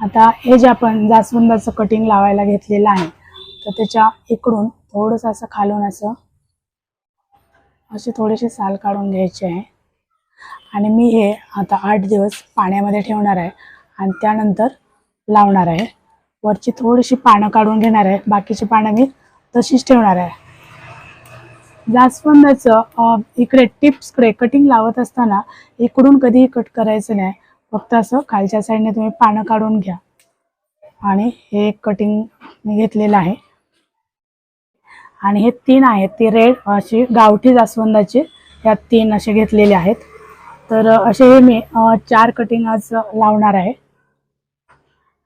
आता हे जे आपण जास्वंदाचं कटिंग लावायला घेतलेलं आहे तर त्याच्या इकडून थोडंसं असं खालून असं असे थोडेसे साल काढून घ्यायचे आहे. आणि मी हे आता आठ दिवस पाण्यामध्ये ठेवणार आहे आणि त्यानंतर लावणार आहे. वरची थोडीशी पानं काढून घेणार आहे. बाकीची पानं मी तशीच ठेवणार आहे. जास्वंदाचं इकडे इकडे टिप्सकडे कटिंग लावत असताना इकडून कधीही कट करायचं नाही. फक्त असं खालच्या साईडने तुम्ही पानं काढून घ्या. आणि हे एक कटिंग मी घेतलेलं आहे. आणि हे तीन आहेत ती रेड अशी गावठी जास्वंदाचे या तीन असे घेतलेले आहेत. तर असे हे मी चार कटिंग आज लावणार आहे.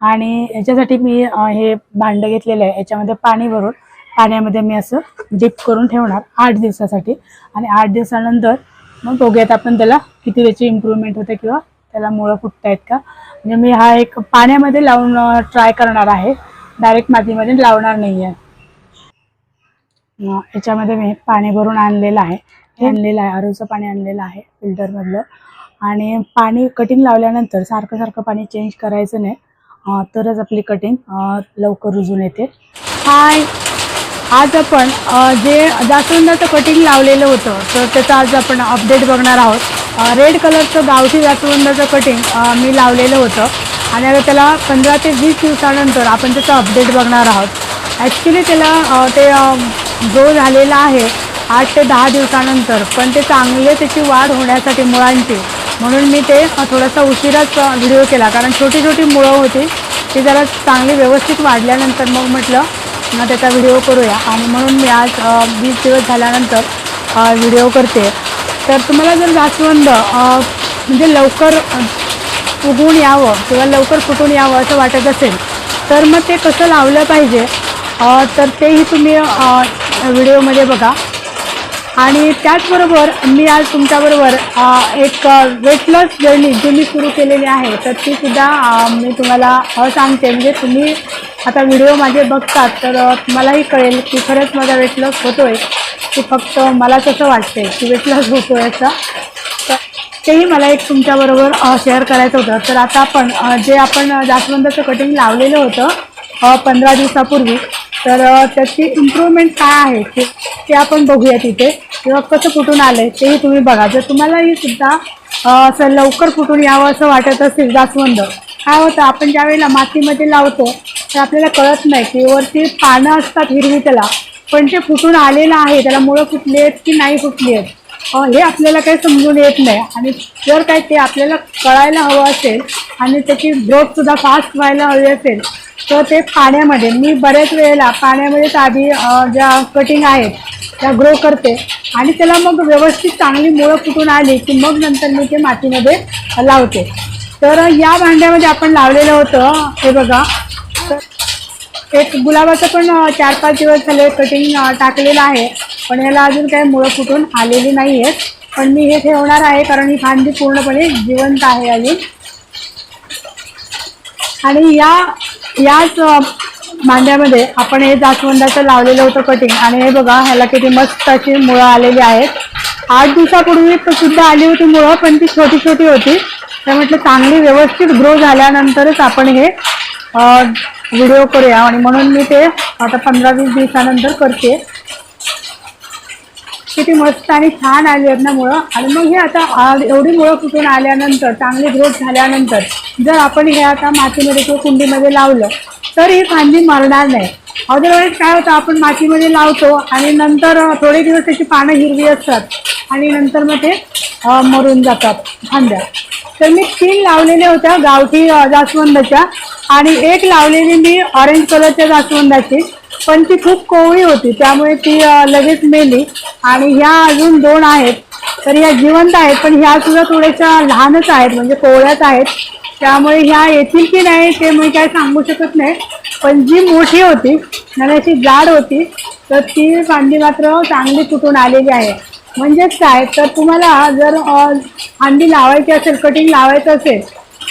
आणि याच्यासाठी मी हे भांडं घेतलेलं आहे. याच्यामध्ये पाणी भरून पाण्यामध्ये मी असं डिप करून ठेवणार आठ दिवसासाठी. आणि आठ दिवसानंतर मग बघूयात आपण त्याला किती त्याची इम्प्रूव्हमेंट होते किंवा त्याला मुळं फुटतायत का? म्हणजे मी हा एक पाण्यामध्ये लावून ट्राय करणार आहे. डायरेक्ट मातीमध्ये लावणार नाही आहे याच्यामध्ये मी पाणी भरून आणलेलं आहे. हे आणलेलं आहे आरोचं पाणी आणलेलं आहे फिल्टरमधलं. आणि पाणी कटिंग लावल्यानंतर सारखं सारखं पाणी चेंज करायचं नाही. तरच आपली कटिंग लवकर रुजून येते. हाय. आज आपण जे जास्वंदाचं कटिंग लावलेलं होतं तर त्याचं आज आपण अपडेट बघणार आहोत. रेड कलरचं गावठी जास्वंदाचं कटिंग मी लावलेलं होतं. आणि आता त्याला पंधरा ते वीस दिवसानंतर आपण त्याचं अपडेट बघणार आहोत. ॲक्च्युली त्याला ते जो झालेला आहे आठ ते दहा दिवसानंतर पण ते चांगले त्याची वाढ होण्यासाठी मुळांची. म्हणून मी ते थोडासा उशिराच व्हिडिओ केला. कारण छोटी छोटी मुळं होती ती जरा चांगली व्यवस्थित वाढल्यानंतर मग म्हटलं मग त्याचा व्हिडिओ करूया. आणि म्हणून मी आज वीस दिवस झाल्यानंतर व्हिडिओ करते. तर तुम्हाला जर जास्वंद म्हणजे लवकर उगवून यावं किंवा लवकर फुटून यावं असं वाटत असेल तर मग ते कसं लावलं पाहिजे? तर तेही तुम्ही व्हिडिओमध्ये बघा. आणि त्याचबरोबर मी आज तुमच्याबरोबर एक वेट लॉस जर्नी जी मी सुरू केलेली आहे तर तीसुद्धा मी तुम्हाला सांगते. म्हणजे तुम्ही आता व्हिडिओ माझे बघतात तर मलाही कळेल की खरंच माझा वेट लॉस आहे की फक्त मलाच असं वाटते की वेट लॉस होतोय असं. तर तेही मला एक तुमच्याबरोबर शेअर करायचं होतं. तर आता आपण जे आपण जास्वंदाचं कटिंग लावलेलं होतं पंधरा दिवसापूर्वी तर त्याची इम्प्रूव्हमेंट काय आहे ते ते आपण बघूया तिथे. किंवा कसं कुठून आलं आहे तेही तुम्ही बघा. जर तुम्हालाही सुद्धा असं लवकर कुठून यावं असं वाटत असेल जास्वंद काय होतं आपण ज्यावेळेला मातीमध्ये लावतो तर आपल्याला कळत नाही की वरती पानं असतात हिरवी त्याला. पण ते फुटून आलेलं आहे त्याला मुळं फुटली आहेत की नाही फुटली आहेत हे आपल्याला काही समजून येत नाही. आणि जर काय ते आपल्याला कळायला हवं असेल आणि त्याची ग्रोथसुद्धा फास्ट व्हायला हवी असेल तर ते पाण्यामध्ये मी बऱ्याच वेळेला पाण्यामध्येच आधी ज्या कटिंग आहेत त्या ग्रो करते. आणि त्याला मग व्यवस्थित चांगली मुळं फुटून आली की मग नंतर मी ते मातीमध्ये लावते. तर या भांड्यामध्ये आपण लावलेलं होतं हे बघा एक गुलाबाचं पण चार पाच दिवस झाले कटिंग टाकलेलं आहे. पण याला अजून काही मुळं फुटून आलेली नाही आहेत पण मी हे ठेवणार आहे कारण ही फांदी पूर्णपणे जिवंत आहे अजून. आणि या याच मांड्यामध्ये आपण हे जास्वंदाचं लावलेलं होतं कटिंग आणि हे बघा ह्याला किती मस्त अशी मुळं आलेली आहेत. आठ दिवसापूर्वी सुद्धा आली होती मुळं पण ती छोटी छोटी होती. तर म्हटलं चांगली व्यवस्थित ग्रो झाल्यानंतरच आपण हे व्हिडिओ करूया आणि म्हणून मी ते आता पंधरा वीस दिवसानंतर करते. किती मस्त आणि छान आली आहेत ना मुळं. आणि मग हे आता एवढी मुळं फुटून आल्यानंतर चांगली ग्रोथ झाल्यानंतर जर आपण हे आता मातीमध्ये किंवा कुंडीमध्ये लावलं तर ही फांदी मरणार नाही. अदरवाईज काय होतं आपण मातीमध्ये लावतो आणि नंतर थोडे दिवस त्याची पानं हिरवी असतात आणि नंतर मग ते मरून जातात फांद्या. तर मी तीन लावलेल्या होत्या गावठी जास्वंदाच्या आणि एक लावलेली मी ऑरेंज कलरच्या जास्वंदाची पण ती खूप कोवळी होती त्यामुळे ती लगेच मेली आणि ह्या अजून दोन आहेत. तर ह्या जिवंत आहेत पण ह्या सुद्धा थोड्याशा लहानच आहेत म्हणजे कोवळ्याच आहेत. त्यामुळे ह्या येतील की नाही ते मी काय सांगू शकत नाही. पण जी मोठी होती आणि अशी जाड होती तर ती फांदी मात्र चांगली फुटून आलेली आहे. म्हणजेच काय तर तुम्हाला जर फांदी लावायची असेल कटिंग लावायचं असेल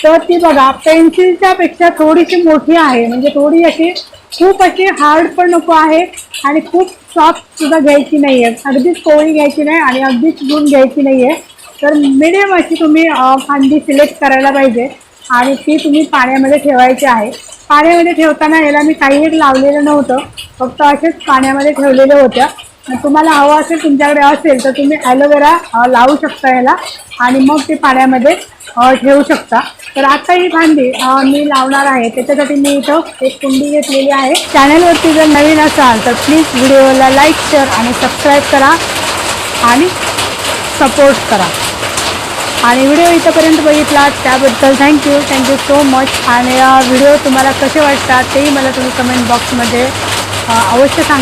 तर ती बघा पेन्सिलच्या पेक्षा थोडीशी मोठी आहे. म्हणजे थोडी अशी खूप अशी हार्ड पण नको आहे. आणि खूप सॉफ्ट सुद्धा घ्यायची नाही आहे अगदीच कोवळी घ्यायची नाही आणि अगदीच गुण घ्यायची नाही आहे तर मिडियम अशी तुम्ही फांदी सिलेक्ट करायला पाहिजे. आणि ती तुम्ही पाण्यामध्ये ठेवायची आहे. पाण्यामध्ये ठेवताना याला मी काही एक लावलेलं नव्हतं. फक्त असेच पाण्यामध्ये ठेवलेलं होत्या तुम्हाला हवं असेल तुमच्याकडे असेल तर तुम्ही ॲलोवेरा लावू शकता याला. आणि मग ते पाण्यामध्ये ठेवू शकता. तर आता ही भांडी मी लावणार आहे. त्याच्यासाठी मी इथं एक कुंडी घेतलेली आहे. चॅनलवरती जर नवीन असाल तर प्लीज व्हिडिओला लाईक शेअर आणि सबस्क्राईब करा आणि सपोर्ट करा. आणि व्हिडिओ इथंपर्यंत बघितला त्याबद्दल thank you thank you so much आणि व्हिडिओ तुम्हाला कसे वाटतात तेही मला तुम्ही कमेंट बॉक्समध्ये अवश्य सांगा.